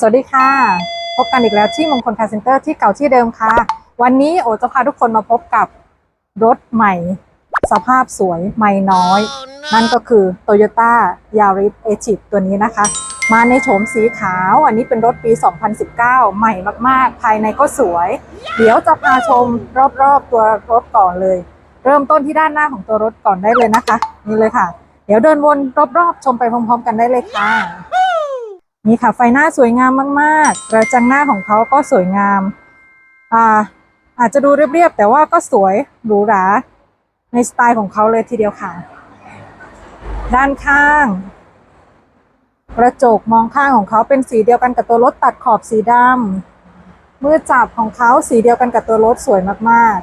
สวัสดีค่ะ พบกันอีกแล้วที่มงคลคาร์เซ็นเตอร์ที่เก่าที่เดิมค่ะ วันนี้โอจะพาทุกคนมาพบกับรถใหม่ สภาพสวยไม่น้อย นั่นก็คือ Toyota Yaris e g i t ตัวนี้นะคะ มาในโฉมสีขาว อันนี้เป็นรถปี 2019 ใหม่มากๆ ภายในก็สวย เดี๋ยวจะพาชมรอบๆตัวรถก่อนเลย เริ่มต้นที่ด้านหน้าของตัวรถก่อนได้เลยนะคะ นี่เลยค่ะ เดี๋ยวเดินวนรอบๆชมไปพร้อมๆ กันได้เลยค่ะ นี่ค่ะไฟหน้าสวยงามมากๆกระจังหน้าของเขาก็สวยงามอ่าอาจจะดูเรียบๆแต่ว่าก็สวยหรูหราในสไตล์ของเขาเลยทีเดียวค่ะ ด้านข้าง กระจกมองข้างของเขาเป็นสีเดียวกันกับตัวรถตัดขอบสีดำมือจับของเขาสีเดียวกันกับตัวรถสวยมาก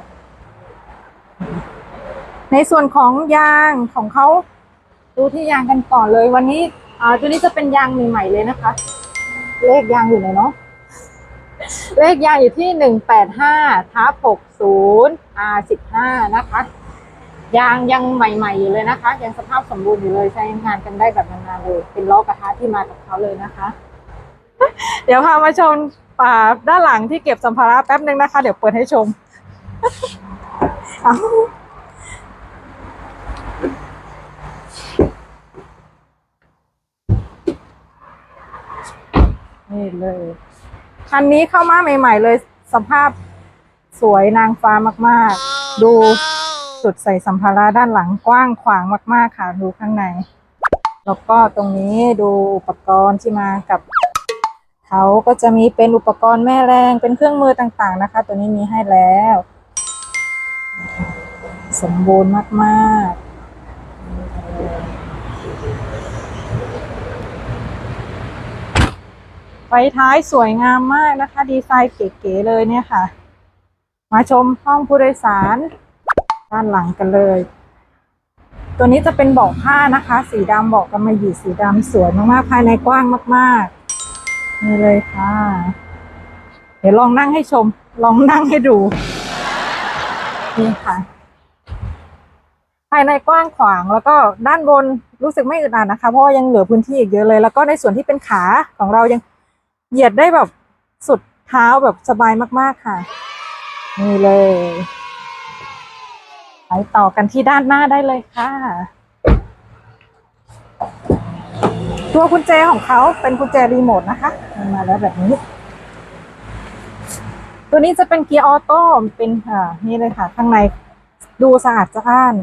ๆ ในส่วนของยางของเขาดูที่ยางกันก่อนเลยวันนี้ อ่าตัวนี้จะเป็นยางใหม่ๆเลยนะคะ เลขยางอยู่ไหนเนาะเลขยางอยู่ที่หนึ่งแปดห้าทับหกศูนย์ R สิบห้านะคะ ยางยังใหม่ๆอยู่เลยนะคะ ยังสภาพสมบูรณ์อยู่เลยใช้งานกันได้แบบนานๆเลย เป็นล้อกระทะที่มากับเขาเลยนะคะ เดี๋ยวพามาชมป่าด้านหลังที่เก็บสัมภาระแป๊บนึงนะคะ เดี๋ยวเปิดให้ชม เอา นี่เลยคันนี้เข้ามาใหม่ ๆ เลยสภาพสวยนางฟ้ามากๆ ดูจุดใส่สัมภาระด้านหลังกว้างขวางมาก ๆ ค่ะ ดูข้างใน แล้วก็ตรงนี้ดูอุปกรณ์ที่มากับเขาก็จะมีเป็นอุปกรณ์แม่แรงเป็นเครื่องมือต่างๆนะคะ ตัวนี้มีให้แล้ว สมบูรณ์มาก ๆ ไฟท้ายสวยงามมากนะคะ ดีไซน์เก๋ๆเลยเนี่ยค่ะ มาชมห้องผู้โดยสาร ด้านหลังกันเลย ตัวนี้จะเป็นเบาะผ้านะคะ สีดำเบาะกำมะหยี่สีดำสวยมากๆภายในกว้างมากๆนี่เลยค่ะ เดี๋ยวลองนั่งให้ชม ลองนั่งให้ดูนี่ค่ะ ภายในกว้างขวางแล้วก็ด้านบนรู้สึกไม่อึดอัดนะคะ เพราะว่ายังเหลือพื้นที่อีกเยอะเลย แล้วก็ในส่วนที่เป็นขาของเรายัง เหยียดได้แบบสุดเท้าแบบสบายมากๆค่ะ นี่เลย ไปต่อกันที่ด้านหน้าได้เลยค่ะ ตัวกุญแจของเขาเป็นกุญแจรีโมทนะคะมมาแล้วแบบนี้ ตัวนี้จะเป็นเกียร์ออโต้เป็นอ่านี่เลยค่ะ ข้างในดูสะอาดสะอ้าน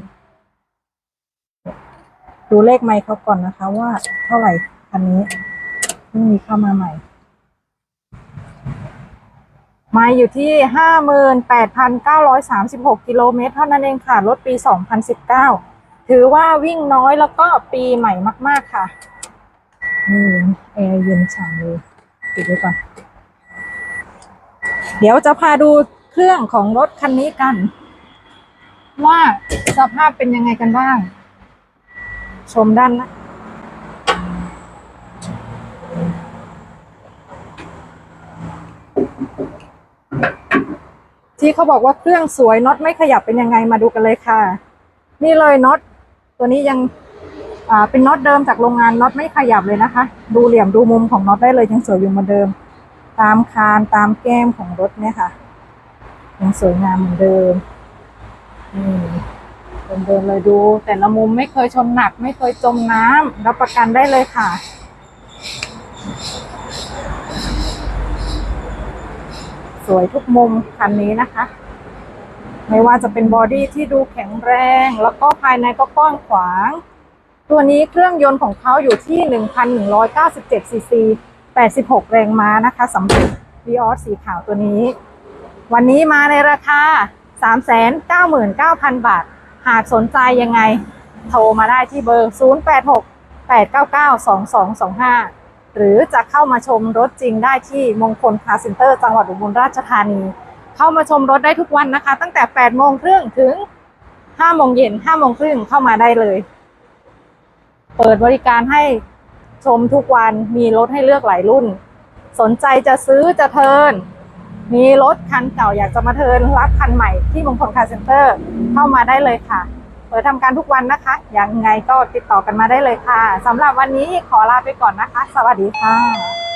ดูเลขไมค์เขาก่อนนะคะ ว่าเท่าไหร่อันนี้เพิ่งมีเข้ามาใหม่ มล์อยู่ที่ห้าหมื่นแปดพันเก้าร้อยสามสิบหกกิโลเมตร เท่านั้นเองค่ะ รถปีสองพันสิบเก้าถือว่าวิ่งน้อยแล้วก็ปีใหม่มากๆค่ะนี่แอร์เย็นฉ่ำเลยปิดไว้ก่อน เดี๋ยวจะพาดูเครื่องของรถคันนี้กัน ว่าสภาพเป็นยังไงกันบ้าง ชมด้านหนะ ที่เขาบอกว่าเครื่องสวยน็อตไม่ขยับเป็นยังไงมาดูกันเลยค่ะ นี่เลยน็อตตัวนี้ยังอ่าเป็นน็อตเดิมจากโรงงานน็อตไม่ขยับเลยนะคะ ดูเหลี่ยมดูมุมของน็อตได้เลยยังสวยอยู่เหมือนเดิม ตามคานตามแก้มของรถเนี่ยค่ะ ยังสวยงามเหมือนเดิมนี่เดิมๆเลยดู แต่ละมุมไม่เคยชนหนัก ไม่เคยจมน้ำรับประกันได้เลยค่ะ สวยทุกมุมคันนี้นะคะ ไม่ว่าจะเป็นบอดี้ที่ดูแข็งแรง แล้วก็ภายในก็กว้างขวาง ตัวนี้เครื่องยนต์ของเขาอยู่ที่ 1,197 ซีซี 86 แรงม้านะคะสำหรับ v ีออสสีขาวตัวนี้ วันนี้มาในราคา 399,000 บาท หากสนใจยังไง โทรมาได้ที่เบอร์ 086 899 2225 หรือจะเข้ามาชมรถจริงได้ที่มงคลคาร์เซ็นเตอร์จังหวัดอุบลราชธานี เข้ามาชมรถได้ทุกวันนะคะ ตั้งแต่8โมงครึ่งถึง5โมงเย็น5โมงครึ่งเข้ามาได้เลย เปิดบริการให้ชมทุกวันมีรถให้เลือกหลายรุ่น สนใจจะซื้อจะเทิร์นมีรถคันเก่าอยากจะมาเทิร์นรับคันใหม่ที่มงคลคาร์เซ็นเตอร์เข้ามาได้เลยค่ะ เปิดทำการทุกวันนะคะ ยังไงก็ติดต่อกันมาได้เลยค่ะสำหรับวันนี้ขอลาไปก่อนนะคะ สวัสดีค่ะ